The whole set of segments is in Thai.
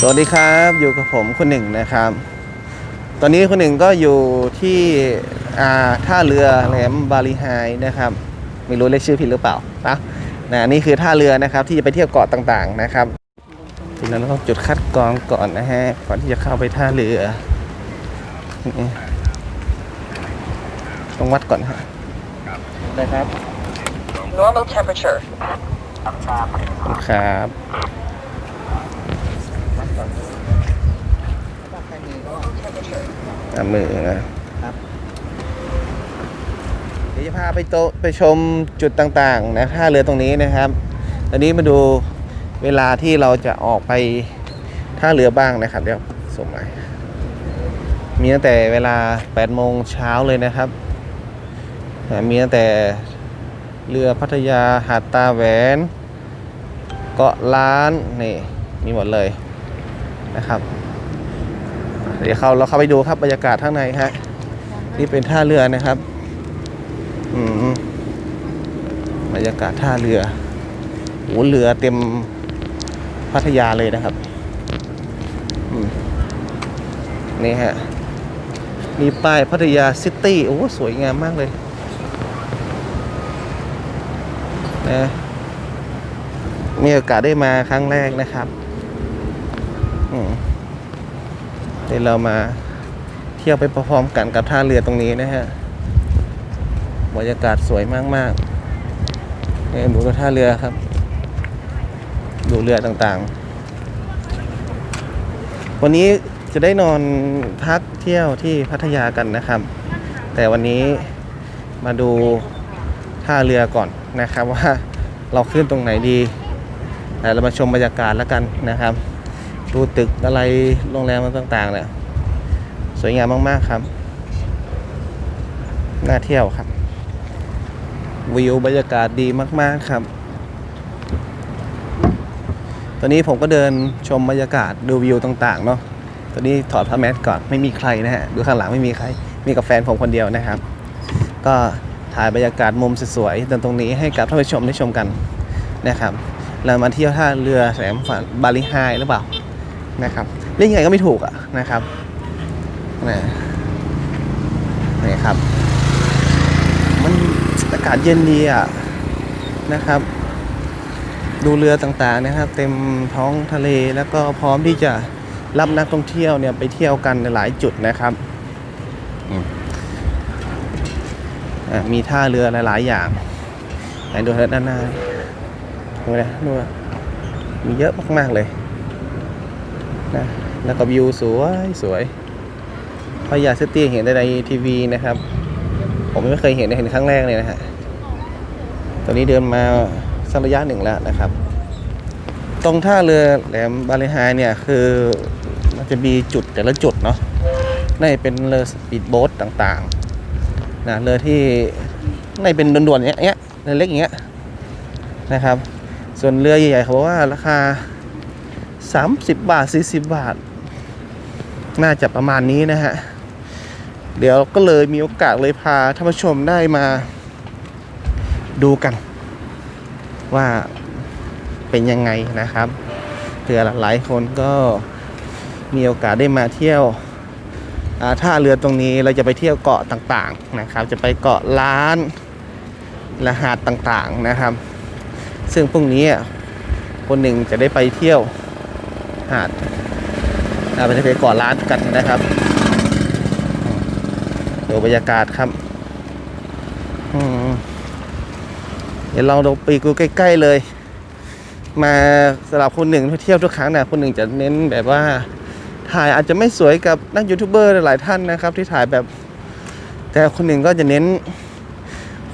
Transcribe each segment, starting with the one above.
สวัสดีครับอยู่กับผมคุณหนึ่งนะครับ ตอนนี้คุณหนึ่งก็อยู่ที่อ่าท่าเรือแหลมบาลีไฮนะครับไม่รู้เรียกชื่อผิดหรือเปล่านะนะนี่คือท่าเรือนะครับที่จะไปเที่ยวเกาะต่างๆนะครับทีนั้นเราต้องจุดคัดกรองก่อนนะฮะก่อนที่จะเข้าไปท่าเรือนี่ต้องวัดก่อนฮะนะครับ Normal temperature. ครับ Temperature. ตามมือนะครับเดี๋ยวจะพาไปโตะไปชมจุดต่างๆนะท่าเรือตรงนี้นะครับตอนนี้มาดูเวลาที่เราจะออกไปท่าเรือบ้างนะครับ เดี๋ยวส่งมามีตั้งแต่เวลา8โมงเช้าเลยนะครับอ่ามีตั้งแต่เรือพัทยาหาดตาแหวน เกาะล้านนี่มีหมดเลยนะครับ เดี๋ยวเขาเราเข้าไปดูครับบรรยากาศข้างในฮะนี่เป็นท่าเรือนะครับ อืมบรรยากาศท่าเรือโหเรือเต็มพัทยาเลยนะครับนี่ฮะมีป้ายพัทยาซิตี้โอ้สวยงามมากเลยนะมีโอกาสได้มาครั้งแรกนะครับ อืม เดี๋ยวเรามาเที่ยวไปพร้อมกันกับท่าเรือตรงนี้นะฮะบรรยากาศสวยมากๆนี่ดูท่าเรือครับ ดูเรือต่างๆ วันนี้จะได้นอนพักเที่ยวที่พัทยากันนะครับ แต่วันนี้มาดูท่าเรือก่อนนะครับว่าเราขึ้นตรงไหนดีแต่เรามาชมบรรยากาศแล้วกันนะครับ ดูตึกอะไรโรงแรมต่างๆเนี่ยสวยงามมากๆครับ น่าเที่ยวครับ วิวบรรยากาศดีมากๆครับ ตอนนี้ผมก็เดินชมบรรยากาศดูวิวต่างๆเนาะ ตอนนี้ถอดผ้าแมสก่อนไม่มีใครนะฮะ ดูข้างหลังไม่มีใคร มีกับแฟนผมคนเดียวนะครับ ก็ถ่ายบรรยากาศมุมสวยๆตรงนี้ให้กับท่านผู้ชมได้ชมกันนะครับ เรามาเที่ยวท่าเรือแสมฝันบาลิไฮหรือเปล่า นะครับเล่นยังไงก็ไม่ถูกอะนะครับนะนี่ครับ มันอากาศเย็นดีอะนะครับ ดูเรือต่างๆนะครับ เต็มท้องทะเลแล้วก็พร้อมที่จะรับนักท่องเที่ยวเนี่ยไปเที่ยวกันในหลายจุดนะครับมีท่าเรือหลายๆอย่างไหนดูด้านหน้าดูนะดูมีเยอะมากๆเลย นะแล้วก็วิวสวยสวยพยาซิตี้เห็นในทีวีนะครับ ผมไม่เคยเห็นเห็นครั้งแรกเลยนะฮะตอนนี้เดินมาสักระยะหนึ่งแล้วนะครับ ตรงท่าเรือแหลมบาลีไฮเนี่ยคือมันจะมีจุดแต่ละจุดเนาะน่าจะเป็นเรือสปีดโบ๊ทต่างๆนะเรือที่น่าจะเป็นด่วนๆอย่างเงี้ยเรือเล็กอย่างเงี้ยนะครับ ส่วนเรือใหญ่ๆเขาบอกว่าราคา 30 บาท 40 บาท น่าจะประมาณนี้นะฮะ เดี๋ยวก็เลยมีโอกาสเลยพาท่านผู้ชมได้มาดูกัน ว่าเป็นยังไงนะครับเผื่อหลายคนก็มีโอกาสได้มาเที่ยวอ่าท่าเรือตรงนี้เราจะไปเที่ยวเกาะต่างๆนะครับ จะไปเกาะล้านและหาดต่างๆนะครับ ซึ่งพรุ่งนี้อะคนหนึ่งจะได้ไปเที่ยว หาดเราไปไปก่อนร้านกันนะครับดูบรรยากาศครับอืมเดี๋ยวลองดูไปดูใกล้ ๆ เลย มาสำหรับคนหนึ่งที่เที่ยวทุกครั้งนะคนหนึ่งจะเน้นแบบว่า ถ่ายอาจจะไม่สวยกับนักยูทูบเบอร์หลายท่านนะครับ ที่ถ่ายแบบ แต่คนหนึ่งก็จะเน้น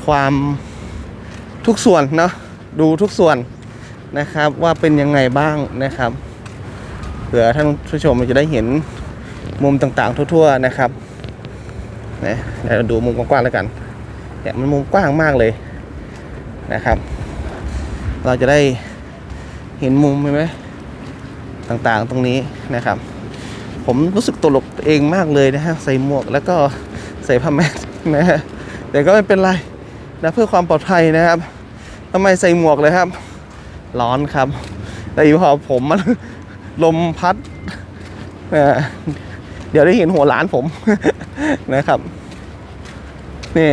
ความทุกส่วนเนาะดูทุกส่วนนะครับว่าเป็นยังไงบ้างนะครับ ผื่อท่านผู้ชมจะได้เห็นมุมต่างๆ ทั่ว ๆ นะครับนะเดี๋ยวเราดูมุมกว้างๆแล้วกันเนี่ยมันมุมกว้างมากเลยนะครับ เราจะได้เห็นมุมเห็นไหมต่างๆตรงนี้นะครับ ผมรู้สึกตลกตัวเองมากเลยนะฮะใส่หมวกแล้วก็ใส่ผ้าแมสนะฮะแต่ก็ไม่เป็นไรนะเพื่อความปลอดภัยนะครับทำไมใส่หมวกเลยครับ ร้อนครับแต่อยู่พอผมมัน ลมพัดเอ่อเดี๋ยวได้เห็นหัวหลานผม นะครับ นี่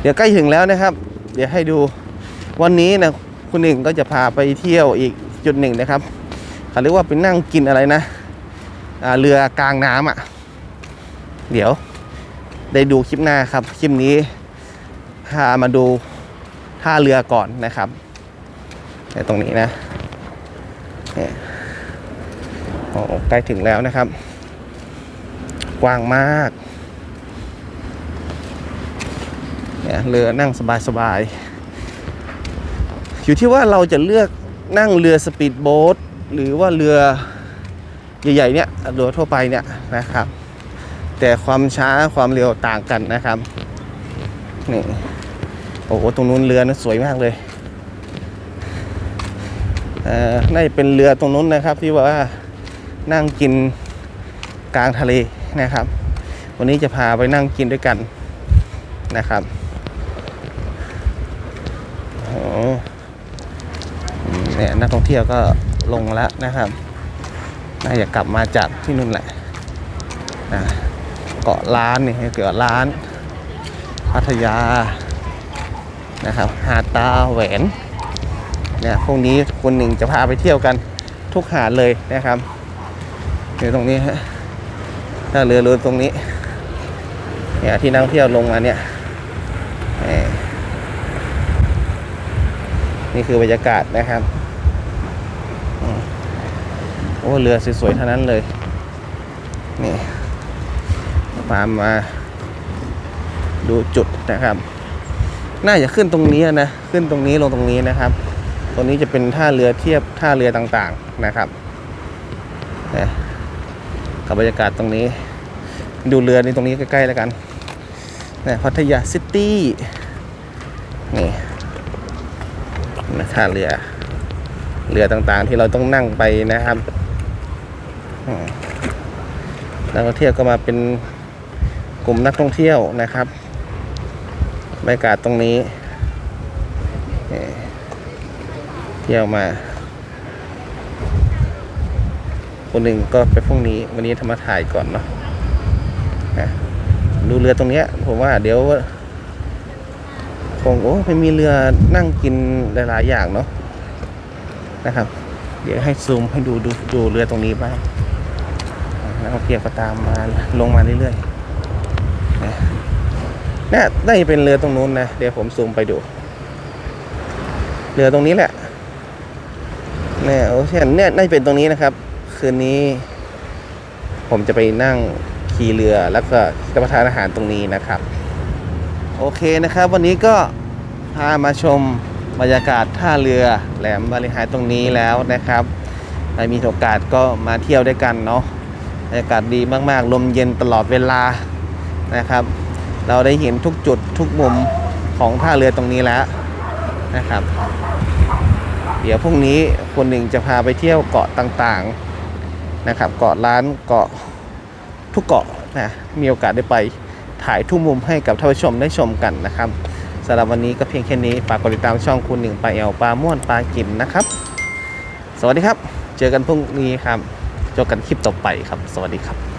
เดี๋ยวใกล้ถึงแล้วนะครับ เดี๋ยวให้ดูวันนี้นะคุณหนึ่งก็จะพาไปเที่ยวอีกจุดหนึ่งนะครับเขาเรียกว่าไปนั่งกินอะไรนะเรือกลางน้ำอะ เดี๋ยวได้ดูคลิปหน้าครับ คลิปนี้พามาดูท่าเรือก่อนนะครับในตรงนี้นะ โอ้ใกล้ถึงแล้วนะครับ กว้างมากเนี่ยเรือนั่งสบายๆ อยู่ที่ว่าเราจะเลือกนั่งเรือสปีดโบ๊ทหรือว่าเรือใหญ่ๆเนี่ยเรือทั่วไปเนี่ยนะครับ แต่ความช้าความเร็วต่างกันนะครับนี่โอ้โหตรงนู้นเรือนะสวยมากเลย น่าจะเป็นเรือตรงนู้นนะครับ ที่ว่านั่งกินกลางทะเลนะครับ วันนี้จะพาไปนั่งกินด้วยกันนะครับโอ้เนี่ยนักท่องเที่ยวก็ลงแล้วนะครับ น่าจะกลับมาจากที่นู่นแหละนะเกาะล้านนี่เกาะล้าน พัทยานะครับ หาดตาแหวน เนี่ยพวกนี้คนหนึ่งจะพาไปเที่ยวกันทุกหาดเลยนะครับอยู่ตรงนี้ฮะถ้าเรือเรือตรงนี้เนี่ยที่นักท่งเที่ยวลงมาเนี่ยนี่คือบรรยากาศนะครับโอ้เรือสวยๆเท่านั้นเลย นี่พามาดูจุดนะครับ น่าจะขึ้นตรงนี้นะ ขึ้นตรงนี้ลงตรงนี้นะครับ ตรงนี้จะเป็นท่าเรือเทียบท่าเรือต่างๆนะครับนะกับบรรยากาศตรงนี้ ดูเรือนี่ตรงนี้ใกล้ๆแล้วกันนะพัทยาซิตี้นี่นะท่าเรือเรือต่างๆที่เราต้องนั่งไปนะครับนักท่องเที่ยวก็มาเป็นกลุ่มนักท่องเที่ยวนะครับบรรยากาศตรงนี้เอ่อ เที่ยวมา คนหนึ่งก็ไปพรุ่งนี้ วันนี้ทำมาถ่ายก่อนเนาะนะดูเรือตรงเนี้ย ผมว่าเดี๋ยวคงโอ้ไม่มีเรือนั่งกินหลายๆอย่างเนาะนะครับ เดี๋ยวให้ซูมให้ดูดูดูเรือตรงนี้บ้างนักท่องเที่ยวก็ตามมาลงมาเรื่อยๆเนี่ยน่าจะเป็นเรือตรงนู้นนะ เดี๋ยวผมซูมไปดู เรือตรงนี้แหละ เนี่ยโอเชียนเนี่ยน่าจะเป็นตรงนี้นะครับ คืนนี้ ผมจะไปนั่งขี่เรือแล้วก็รับประทานอาหารตรงนี้นะครับ โอเคนะครับ วันนี้ก็พามาชมบรรยากาศท่าเรือแหลมบริหารตรงนี้แล้วนะครับใครมีโอกาสก็มาเที่ยวด้วยกันเนาะบรรยากาศดีมากๆลมเย็นตลอดเวลานะครับ เราได้เห็นทุกจุดทุกมุมของท่าเรือตรงนี้แล้วนะครับ เดี๋ยวพรุ่งนี้คนหนึ่งจะพาไปเที่ยวเกาะต่างๆนะครับ เกาะล้านเกาะทุกเกาะนะมีโอกาสได้ไปถ่ายทุกมุมให้กับท่านผู้ชมได้ชมกันนะครับสำหรับวันนี้ก็เพียงแค่นี้ฝากกดติดตามช่องคุณหนึ่งปลาเอลปลาม่วนปลากินนะครับ สวัสดีครับ เจอกันพรุ่งนี้ครับเจอกันคลิปต่อไปครับ สวัสดีครับ